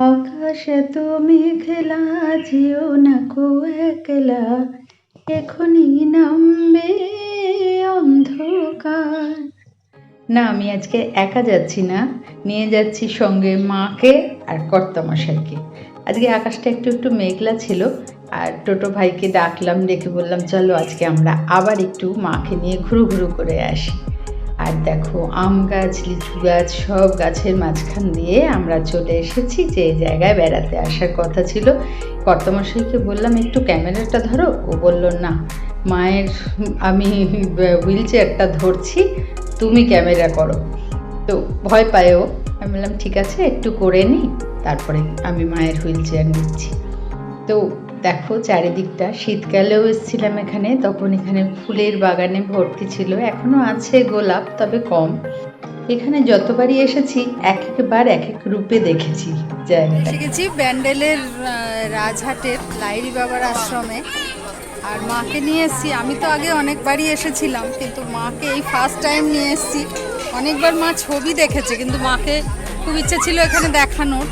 আকাশ এত মেঘলা যেও না কো একলা। এখনই নামবে অন্ধকার। না, আমি আজকে একা যাচ্ছি না। নিয়ে যাচ্ছি সঙ্গে মাকে আর কর্তামশাইকে। আজকে আকাশটা একটু একটু মেঘলা ছিল, আর টোটো ভাইকে ডাকলাম, ডেকে বললাম, চলো আজকে আমরা আবার একটু মাকে নিয়ে ঘুরু ঘুরু করে আসি। আর দেখো, আম গাছ, লিচু গাছ সব গাছের মাঝখান দিয়ে আমরা চলে এসেছি যে জায়গায় বেড়াতে। আসার কথা ছিল। কর্তমশাইকে বললাম, একটু ক্যামেরাটা ধরো। ও বলল, না, মায়ের, আমি হুইল চেয়ারটা ধরছি, তুমি ক্যামেরা করো। তো ভয় পায়ও আমি বললাম, ঠিক আছে, একটু করে নিই তারপরে আমি মায়ের হুইল চেয়ার নিচ্ছি। তো দেখো চারিদিকটা। শীতকালেও এসেছিলাম এখানে, তখন এখানে ফুলের বাগানে ভর্তি ছিল। এখনও আছে গোলাপ, তবে কম। এখানে যতবারই এসেছি, এক একবার এক এক রূপে দেখেছি জায়গাটা। গেছি ব্যান্ডেলের রাজহাটের লাইরি বাবার আশ্রমে। আর মাকে নিয়ে এসেছি। আমি তো আগে অনেকবারই এসেছিলাম, কিন্তু মাকে এই ফার্স্ট টাইম নিয়ে এসেছি। অনেকবার মা ছবি দেখেছে, কিন্তু মাকে খুব ইচ্ছে ছিল এখানে দেখানোর।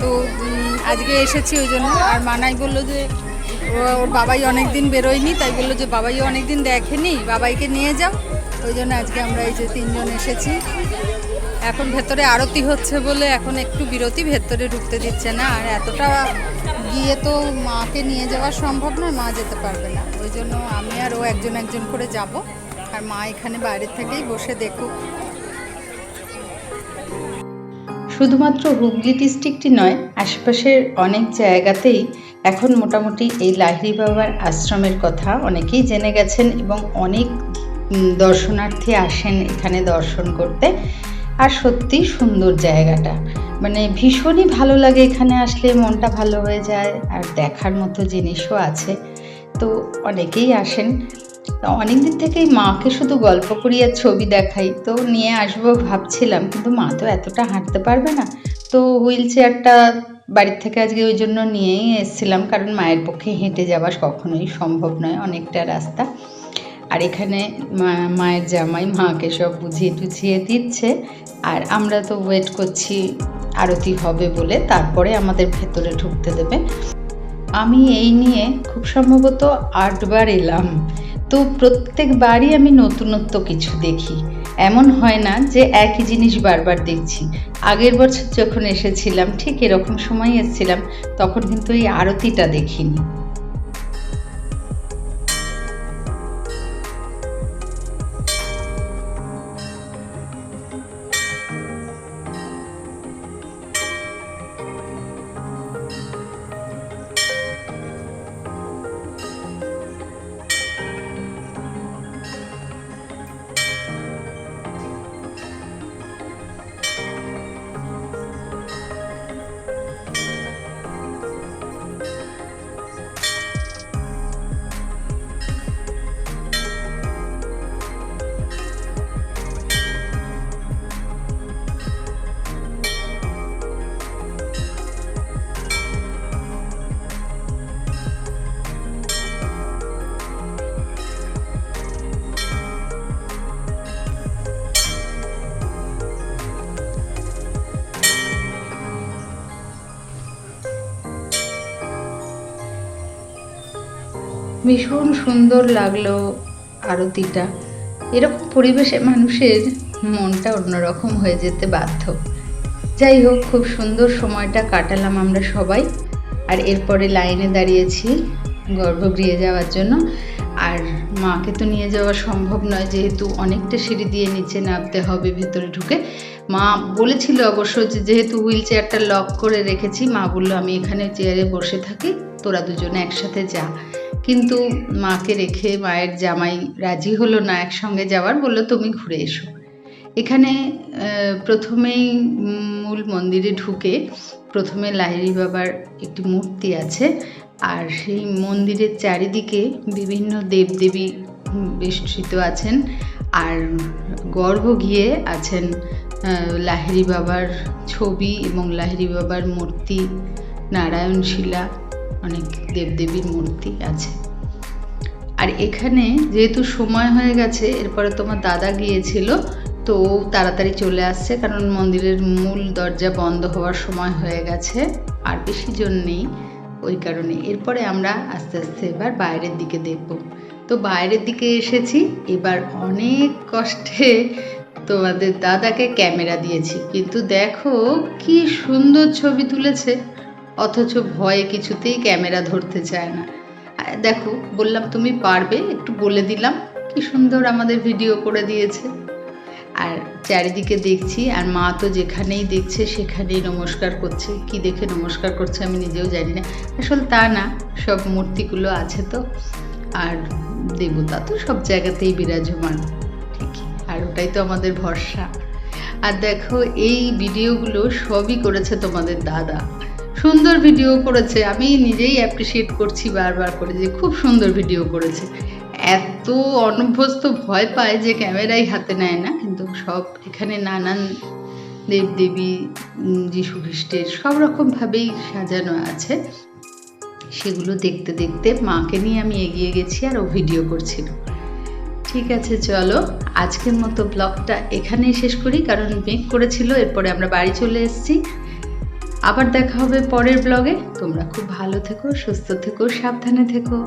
তো আজকে এসেছি ওই জন্য। আর মানাই বলল যে ওর বাবাই অনেক দিন বেরোয়নি, তাই বলল যে বাবাই অনেক দিন দেখেনি, বাবাইকে নিয়ে যাও। ওই জন্য আজকে আমরা এই যে তিনজন এসেছি। এখন ভেতরে আরতি হচ্ছে বলে এখন একটু বিরতি, ভেতরে ঢুকতে দিচ্ছে না। আর এতটা গিয়ে তো মাকে নিয়ে যাওয়া সম্ভব নয়, মা যেতে পারবে না। ওই জন্য আমি আর ও একজন একজন করে যাব। আর মা এখানে বাইরের থেকেই বসে দেখুক। শুধুমাত্র হুগলি ডিস্ট্রিক্টই নয়, আশেপাশের অনেক জায়গাতেই এখন মোটামুটি এই লাহিড়ি বাবার আশ্রমের কথা অনেকেই জেনে গেছেন এবং অনেক দর্শনার্থী আসেন এখানে দর্শন করতে। আর সত্যি সুন্দর জায়গাটা। মানে ভীষণই ভালো লাগে এখানে আসলে, মনটা ভালো হয়ে যায়। আর দেখার মতো জিনিসও আছে। তো অনেকেই আসেন। অনেক দিন থেকেই মাকে শুধু গল্প করি আর ছবি দেখাই। তো নিয়ে আসব ভাবছিলাম, কিন্তু মা তো এতটা হাঁটতে পারবে না। তো হুইল চেয়ারটা বাড়ির থেকে আজকে ওই জন্য নিয়েই এসেছিলাম, কারণ মায়ের পক্ষে হেঁটে যাওয়া কখনোই সম্ভব নয়, অনেকটা রাস্তা। আর এখানে মায়ের জামাই মাকে সব বুঝিয়ে টুঝিয়ে দিচ্ছে। আর আমরা তো ওয়েট করছি, আরতি হবে বলে, তারপরে আমাদের ভেতরে ঢুকতে দেবে। আমি এই নিয়ে খুব সম্ভবত আটবার এলাম। তো প্রত্যেকবারই আমি নতুনত্ব কিছু দেখি। এমন হয় না যে একই জিনিস বারবার দেখছি। আগের বছর যখন এসেছিলাম, ঠিক এরকম সময় এসেছিলাম, তখন কিন্তু এই আরতিটা দেখিনি। ভীষণ সুন্দর লাগল আরতিটা। এরকম পরিবেশে মানুষের মনটা অন্যরকম হয়ে যেতে বাধ্য। যাই হোক, খুব সুন্দর সময়টা কাটালাম আমরা সবাই। আর এরপরে লাইনে দাঁড়িয়েছি গর্ভগৃহে যাওয়ার জন্য। আর মাকে তো নিয়ে যাওয়া সম্ভব নয়, যেহেতু অনেকটা সিঁড়ি দিয়ে নিচে নামতে হবে, ভেতরে ঢুকে। মা বলেছিল অবশ্য যে যেহেতু হুইল চেয়ারটা লক করে রেখেছি, মা বলল, আমি এখানে চেয়ারে বসে থাকি, তোরা দুজনে একসাথে যা। কিন্তু মাকে রেখে মায়ের জামাই রাজি হলো না, একসঙ্গে যাওয়ার বলল, তুমি ঘুরে এসো। এখানে প্রথমেই মূল মন্দিরে ঢুকে প্রথমে লাহিড়ি বাবার একটি মূর্তি আছে, আর সেই মন্দিরের চারিদিকে বিভিন্ন দেবদেবী বেষ্টিত আছেন, আর গর্ভ গিয়ে আছেন লাহিড়ি বাবার ছবি এবং লাহিড়ি বাবার মূর্তি নারায়ণ শিলা অনেক দেবদেবীর মূর্তি আছে। আর এখানে যেহেতু সময় হয়ে গেছে, এরপরে তোমার দাদা গিয়েছিল, তো তাড়াতাড়ি চলে আসছে কারণ মন্দিরের মূল দরজা বন্ধ হওয়ার সময় হয়ে গেছে, আর বেশি জন নেই ওই কারণে। এরপরে আমরা আস্তে আস্তে এবার বাইরের দিকে দেখব। তো বাইরের দিকে এসেছি, এবার অনেক কষ্টে তোমাদের দাদাকে ক্যামেরা দিয়েছি। কিন্তু দেখো কি সুন্দর ছবি তুলেছে। অথচ ভয়ে কিছুতেই ক্যামেরা ধরতে চায় না। দেখো, বললাম, তুমি পারবে? একটু বলে দিলাম। কি সুন্দর আমাদের ভিডিও করে দিয়েছে। আর চারিদিকে দেখছি, আর মা তো যেখানেই দেখছে, সেখানেই নমস্কার করছে। কি দেখে নমস্কার করছে আমি নিজেও জানি না। আসলে তা না, সব মূর্তিগুলো আছে তো। আর দেবতা তো সব জায়গাতেই বিরাজমান। ঠিকই, আর ওটাই তো আমাদের ভরসা। আর দেখো, এই ভিডিওগুলো সবই করেছে তোমাদের দাদা। সুন্দর ভিডিও করেছে। আমি নিজেই অ্যাপ্রিসিয়েট করছি বারবার করে যে খুব সুন্দর ভিডিও করেছে। এত অনভ্যস্ত ভয় পায় যে ক্যামেরাই হাতে নেয় না, কিন্তু সব এখানে নানান দেবদেবী যীশু খ্রিস্টের সব রকমভাবেই সাজানো আছে। সেগুলো দেখতে দেখতে মাকে নিয়ে আমি এগিয়ে গেছি আর ও ভিডিও করছিল। ঠিক আছে, চলো। আজকের মতো ব্লগটা এখানেই শেষ করি, কারণ মেক করেছিল, এরপরে আমরা বাড়ি চলে এসেছি। আবার দেখা হবে পরের ব্লগে। তোমরা খুব ভালো থেকো সুস্থ থেকো সাবধানে থেকো।